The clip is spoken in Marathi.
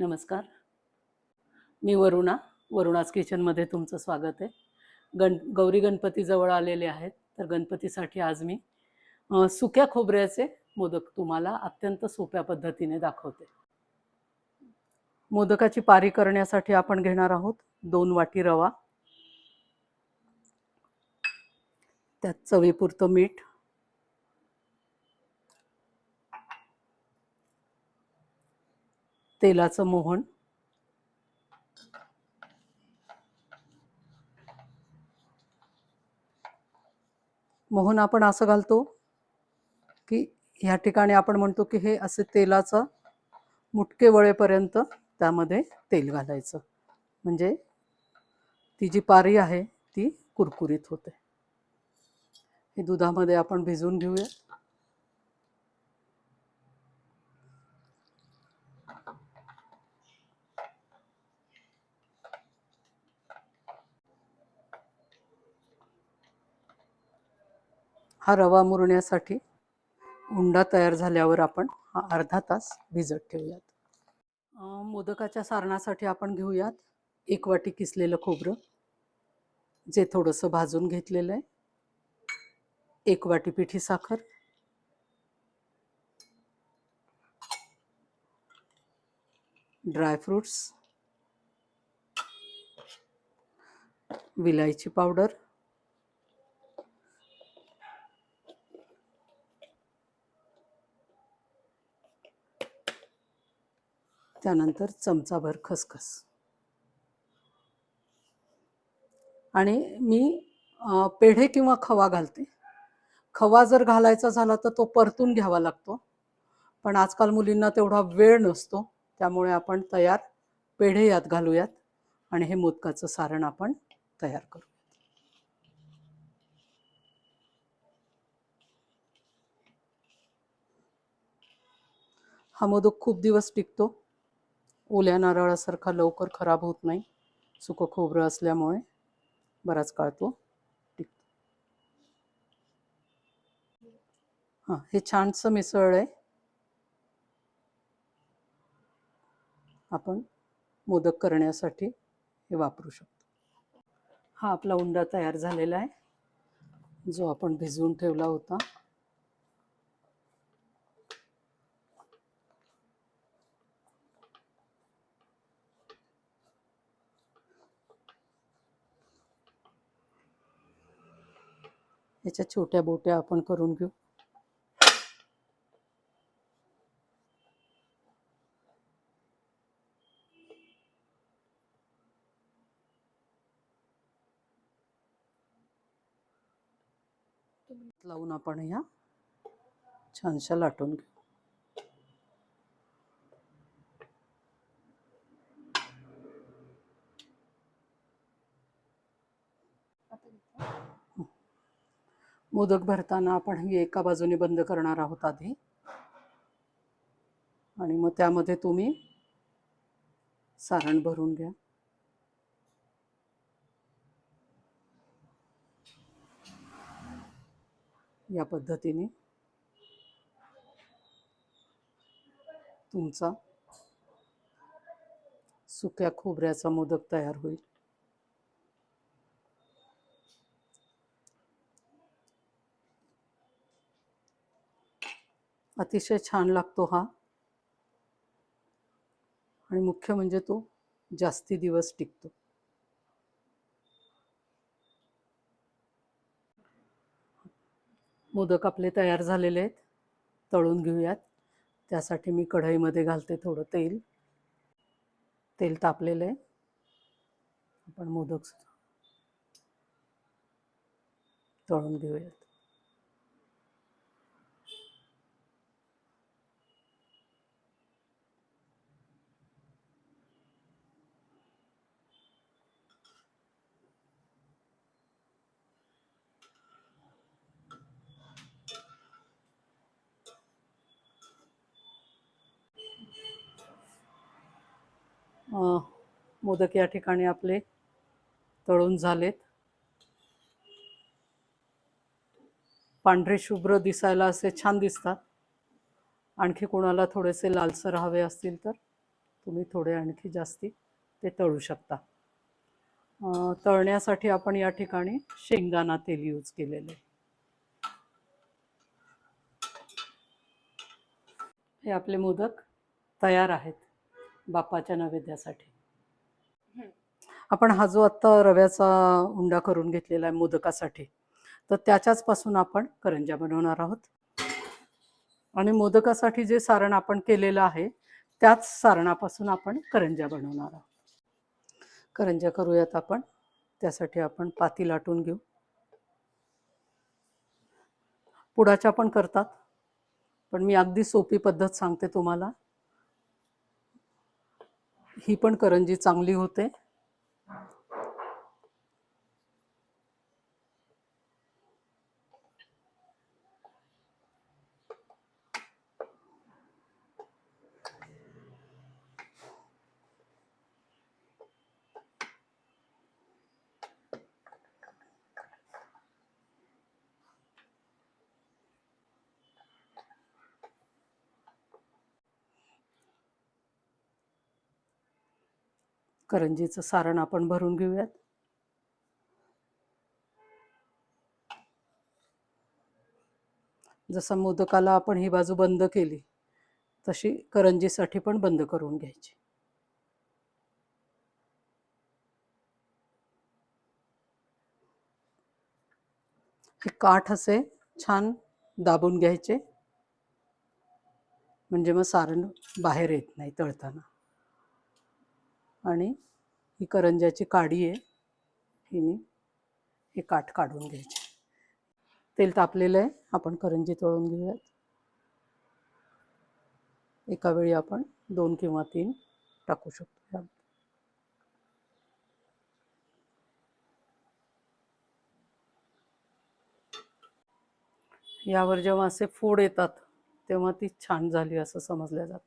नमस्कार. मी वरुणा वरुणाज किचनमध्ये तुमचं स्वागत आहे. गण गौरी गणपतीजवळ आलेले आहेत तर गणपतीसाठी आज मी सुक्या खोबऱ्याचे मोदक तुम्हाला अत्यंत सोप्या पद्धतीने दाखवते. मोदकाची पारी करण्यासाठी आपण घेणार आहोत दोन वाटी रवा त्यात चवीपुरतं मीठ तेलाचं मोहन. मोहन आपण असं घालतो की ह्या ठिकाणी आपण म्हणतो की हे असे तेलाचं मुटके वळेपर्यंत त्यामध्ये तेल घालायचं. म्हणजे ती जी पारी आहे ती कुरकुरीत होते. हे दुधामध्ये आपण भिजवून घेऊया. हा रवा मुरण्यासाठी उंडा तयार झाल्यावर आपण हा अर्धा तास भिजत ठेवूयात. मोदकाच्या सारणासाठी आपण घेऊयात एक वाटी किसलेलं खोबरं जे थोडंसं भाजून घेतलेलं आहे. एक वाटी पिठी साखर. ड्रायफ्रूट्स. विलायची पावडर. त्यानंतर चमचाभर खसखस. आणि मी पेढे किंवा खवा घालते. खवा जर घालायचा झाला तर तो परतून घ्यावा लागतो. पण आजकाल मुलींना तेवढा वेळ नसतो. त्यामुळे आपण तयार पेढे यात घालूयात आणि हे मोदकाचं सारण आपण तयार करू. हा मोदक खूप दिवस टिकतो. ओल्या नारळासारखा लवकर खराब होत नाही. सुकं खोबरं असल्यामुळे बराच काळ तो टिकतो हां हे छानसं मिसळ आहे. आपण मोदक करण्यासाठी हे वापरू शकतो. हा आपला उंडा तयार झालेला आहे. जो आपण भिजवून ठेवला होता. याच्या आपण करून घेऊ. लावून आपण ह्या छानशा लाटून घेऊ. मोदक भरताना आपण ही एका बाजूने बंद करणार आहोत आधी. आणि मग त्यामध्ये तुम्ही सारण भरून घ्या. या पद्धतीने तुमचा सुक्या खोबऱ्याचा मोदक तयार होईल. अतिशय छान लागतो हा. आणि मुख्य म्हणजे तो जास्ती दिवस टिकतो. मोदक आपले तयार झालेले आहेत. तळून घेऊयात. त्यासाठी मी कढईमध्ये घालते थोडं तेल. तेल तापलेलं आहे. आपण मोदक तळून घेऊयात. मोदक या ठिकाणी आपले तळून झालेत. पांढरे शुभ्र दिसायला असे छान दिसतात. आणखी कोणाला थोडेसे लालसर हवे असतील तर तुम्ही थोडे आणखी जास्ती ते तळू शकता. तळण्यासाठी आपण या ठिकाणी शेंगदाणा तेल यूज केलेले. हे आपले मोदक तयार आहेत. बाप्पाच्या नैवेद्यासाठी. आपण हा जो आत्ता रव्याचा उंडा करून घेतलेला आहे मोदकासाठी तर त्याच्याच पासून आपण करंज्या बनवणार आहोत. आणि मोदकासाठी जे सारण आपण केलेलं आहे त्याच सारणापासून आपण करंज्या बनवणार आहोत. करंज्या करूयात आपण त्यासाठी आपण पाती लाटून घेऊ. पुडाच्या पण करतात पण मी अगदी सोपी पद्धत सांगते तुम्हाला. ही पण करंजी चांगली होते. करंजीचं सारण आपण भरून घेऊयात. जसं मोदकाला आपण ही बाजू बंद केली तशी करंजीसाठी पण बंद करून घ्यायची. हे काठ असे छान दाबून घ्यायचे. म्हणजे मग सारण बाहेर येत नाही तळताना. आणि ही करंज्याची काडी आहे. हिने हे काठ काढून घ्यायचे. तेल तापलेलं आहे. आपण करंजी तळून घेऊयात. एका वेळी आपण दोन किंवा तीन टाकू शकतो यात. यावर जेव्हा असे फोड येतात तेव्हा ती छान झाली असं समजल्या जातं.